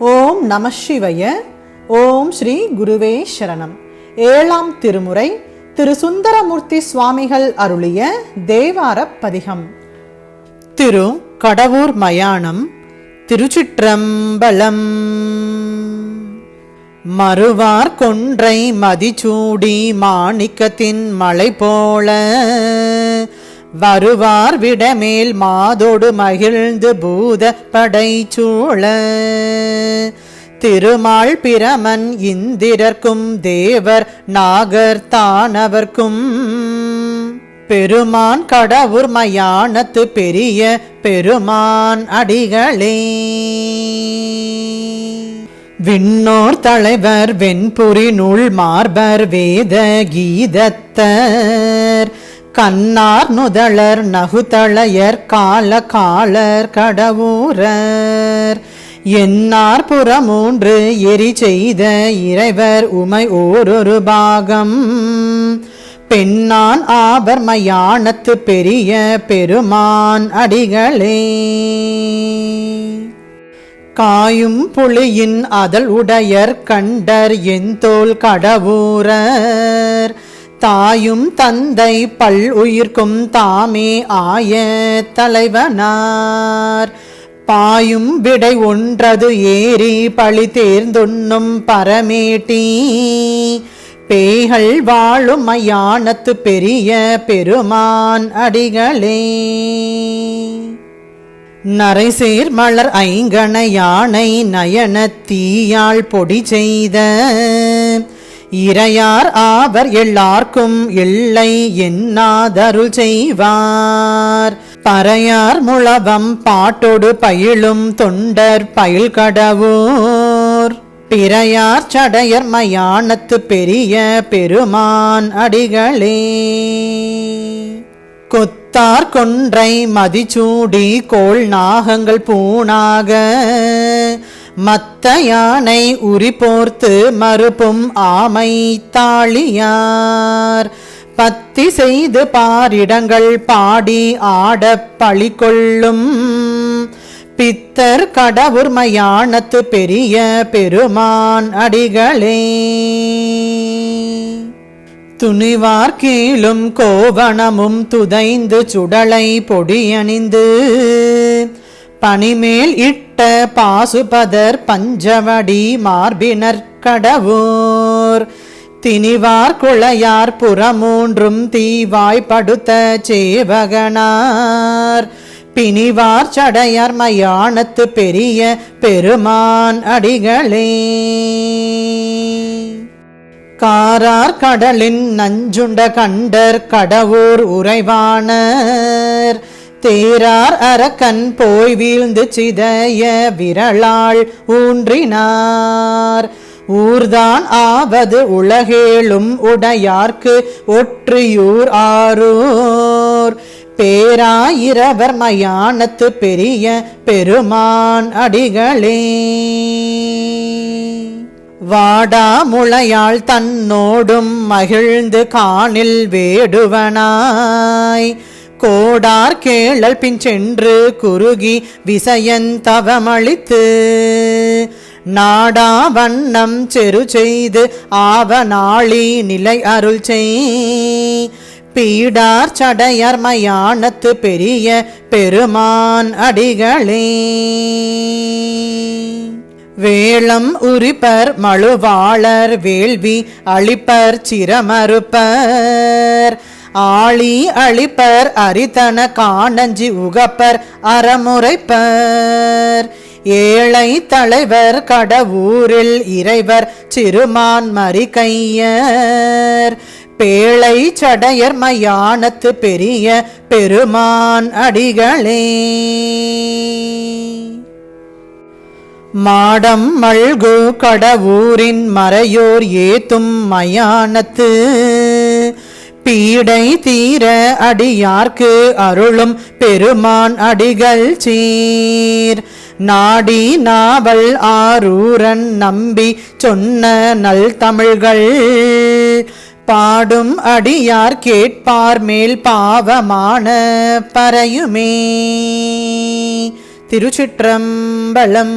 ஓம் நம சிவய. ஓம் ஸ்ரீ குருவே சரணம். ஏழாம் திருமுறை திரு சுந்தரமூர்த்தி சுவாமிகள் அருளிய தேவார பதிகம் திரு கடவுர் மயானம் திருச்சிற்றம்பலம். மறுவார் கொன்றை மதிச்சூடி மாணிக்கத்தின் மலை போல வருவார் விடமேல் மாதோடு மகிழ்ந்து பூத படைச்சூழ திருமால் பிரமன் இந்திரர்க்கும் தேவர் நாகர் தானவர்க்கும். பெருமான் கடவுர் மயானத்து பெரிய பெருமான் அடிகளே. விண்ணோர் தலைவர் வெண்புரி நூல் மார்பர் வேத கீதத்தர். கண்ணார் நுதளர் நகுதளையர் கால காலர் கடவுரர். என்னார் புறமூன்று எரி செய்த இறைவர் உமை ஓரொரு பாகம். பெண்ணான் ஆபர்மயானத்து பெரிய பெருமான் அடிகளே. காயும் புலியின் அதல் உடையர் கண்டர் எந்தோல் கடவுரர். தாயும் தந்தை பல் உயிர்க்கும் தாமே ஆய தலைவனார். பாயும் விடை ஒன்றது ஏறி பழி தேர்ந்துண்ணும் பரமேட்டி. பேய்கள் வாழும் பெரிய பெருமான் அடிகளே. நரைசேர் மலர் ஐங்கண யானை நயன தீயாள் பொடி செய்த இறையார் ஆவர் எல்லார்க்கும் இல்லை என்னாதருள் செய்வார். பறையார் முழவம் பாட்டோடு பயிலும் தொண்டர் பயில் கடவோர். பிறையார் சடையர் மயானத்து பெரிய பெருமான் அடிகளே. கொத்தார் கொன்றை மதிச்சூடி கோள் நாகங்கள் பூணாக மத்த யானை உரி போர்த்து மறுப்பும் ஆமை தாளியார் பத்தி செய்து பாரிடங்கள் பாடி ஆடப் பழி கொள்ளும் பித்தர் கடவுர்மையானத்து பெரிய பெருமான் அடிகளே. துணிவார் கீழும் கோவணமும் துதைந்து சுடலை பொடியணிந்து. பனிமேல் இட்ட பாசுபதர் பஞ்சவடி மார்பினர் கடவோர். திணிவார் குளையார் புறமூன்றும் தீவாய்ப்படுத்த சேவகனார். பிணிவார் சடையார் மயானத்து பெரிய பெருமான் அடிகளே. காரார் கடலின் நஞ்சுண்ட கண்டர் கடவுர் உறைவானர். தேரார் அரக்கன் போய் வீழ்ந்து சிதைய விரலாள் ஊன்றினார். ஊர்தான் ஆவது உலகேளும் உடையார்க்கு ஒற்றியூர் ஆரூர். பேராயிரவர் மயானத்து பெரிய பெருமான் அடிகளே. வாடா முளையாள் தன்னோடும் மகிழ்ந்து காணில் வேடுவனாய். கோடார் கேளல் பின் சென்று குறுகி விசயந்தவமளித்து நாடா வண்ணம் செரு செய்து ஆவநாளி நிலை அருள் செய். பீடார் சடையர் மயானத்து பெரிய பெருமான் அடிகளே. வேளம் உரிப்பர் மழுவாளர் வேள்வி அளிப்பர் சிரமறுப்பர். ஆளி அழிப்பர் அரிதன காணஞ்சி உகப்பர் அறமுறைப்பர். ஏழை தலைவர் கடவுரில் இறைவர் சிறுமான் மறிகையர் பேழை சடையர் மயானத்து பெரிய பெருமான் அடிகளே. மாடம் மல்கு கடவுரின் மறையோர் ஏத்தும் மயானத்து பீடை தீர அடியார்க்கு அருளும் பெருமான் அடிகள் சீர். நாடி நாவல் ஆரூரன் நம்பி சொன்ன நல் தமிழ்கள். பாடும் அடியார் கேட்பார் மேல் பாவமான பறையுமே. திருச்சிற்றம்பலம்